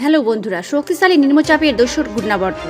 Hello বন্ধুরা, শক্তিশালী নিম্নচাপের দস্যুর ঘূর্ণাবর্ত।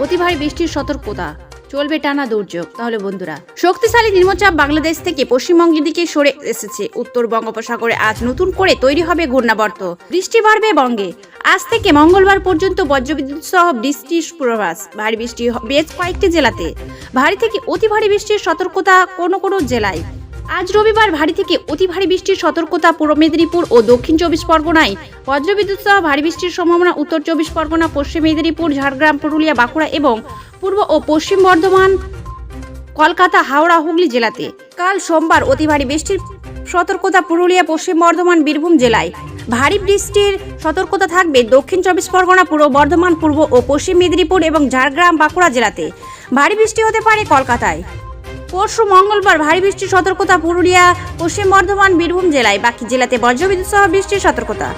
অতি ভারী বৃষ্টির সতর্কতা। চলবে টানা দুর্যোগ। তাহলে বন্ধুরা, শক্তিশালী নিম্নচাপ বাংলাদেশ থেকে পশ্চিমবঙ্গের দিকে সরে এসেছে। উত্তর বঙ্গোপসাগরে আজ নতুন করে তৈরি হবে ঘূর্ণাবর্ত। বৃষ্টি বাড়বে বঙ্গে। আজ থেকে মঙ্গলবার পর্যন্ত বজ্রবিদ্যুৎ সহ বৃষ্টির পূর্বাভাস। ভারী বৃষ্টি বেশ কয়েকটি জেলাতে। ভারী থেকে অতি ভারী বৃষ্টির সতর্কতা কোনো কোনো জেলায়। আজ রবিবার ভারী থেকে অতি ভারী বৃষ্টির সতর্কতা পূর্ব মেদিনীপুর ও দক্ষিণ চব্বিশ পরগনায়। বজ্রবিদ্যুৎ সহ ভারী বৃষ্টির সম্ভাবনা উত্তর চব্বিশ পরগনা, পশ্চিম মেদিনীপুর, ঝাড়গ্রাম, পুরুলিয়া, বাঁকুড়া এবং পূর্ব ও পশ্চিম বর্ধমান, কলকাতা, হাওড়া, হুগলি জেলাতে। কাল সোমবার অতি ভারী বৃষ্টির সতর্কতা পুরুলিয়া, পশ্চিম বর্ধমান, বীরভূম জেলায়। ভারী বৃষ্টির সতর্কতা থাকবে দক্ষিণ চব্বিশ পরগনা, পূর্ব বর্ধমান, পূর্ব ও পশ্চিম মেদিনীপুর এবং ঝাড়গ্রাম, বাঁকুড়া জেলাতে। ভারী বৃষ্টি হতে পারে কলকাতায়। পরশু মঙ্গলবার ভারী বৃষ্টির সতর্কতা পুরুলিয়া, পশ্চিম বর্ধমান, বীরভূম জেলায়। বাকি জেলাতে বজ্রবিদ্যুৎ সহ বৃষ্টির সতর্কতা।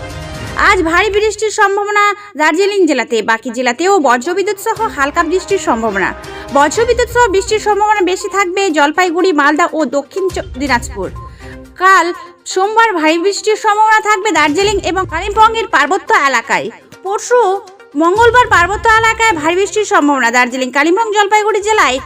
আজ ভারী বৃষ্টির সম্ভাবনা দার্জিলিং জেলাতে, বাকি জেলাতেও বজ্রবিদ্যুৎ সহ হালকা বৃষ্টির সম্ভাবনা। বজ্রবিদ্যুৎ সহ বৃষ্টির সম্ভাবনা বেশি থাকবে জলপাইগুড়ি, মালদা ও দক্ষিণ দিনাজপুর। কাল সোমবার ভারী বৃষ্টির সম্ভাবনা থাকবে দার্জিলিং এবং কালিম্পংয়ের পার্বত্য এলাকায়। পরশু মঙ্গলবার পার্বত্য এলাকায় ভারী বৃষ্টির সম্ভাবনা, দার্জিলিং, কালিম্পং, জলপাইগুড়ি জেলায়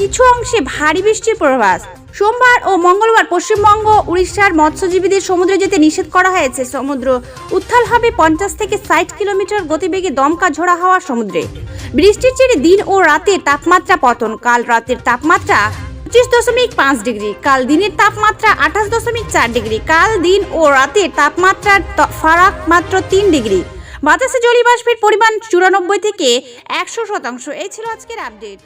কিছু অংশে ভারী বৃষ্টির পূর্বাভাস। সোমবার ও মঙ্গলবার পশ্চিমবঙ্গ, উড়িষ্যার মৎস্যজীবীদের সমুদ্রে যেতে নিষেধ করা হয়েছে সমুদ্র। উত্থাল হবে পঞ্চাশ থেকে ষাট কিলোমিটার গতিবেগে দমকা ঝোড়া হওয়া সমুদ্রে। বৃষ্টির চেয়ে দিন ও রাতের তাপমাত্রা পতন। কাল রাতের তাপমাত্রা পঁচিশ দশমিক পাঁচ ডিগ্রি, কাল দিনের তাপমাত্রা আঠাশ দশমিক চার ডিগ্রি, কাল দিন ও রাতের তাপমাত্রার ফারাক মাত্র তিন ডিগ্রি। বাতাসে জলীয় বাষ্পের পরিমাণ চুরানব্বই থেকে একশো শতাংশ। এই ছিল আজকের আপডেট।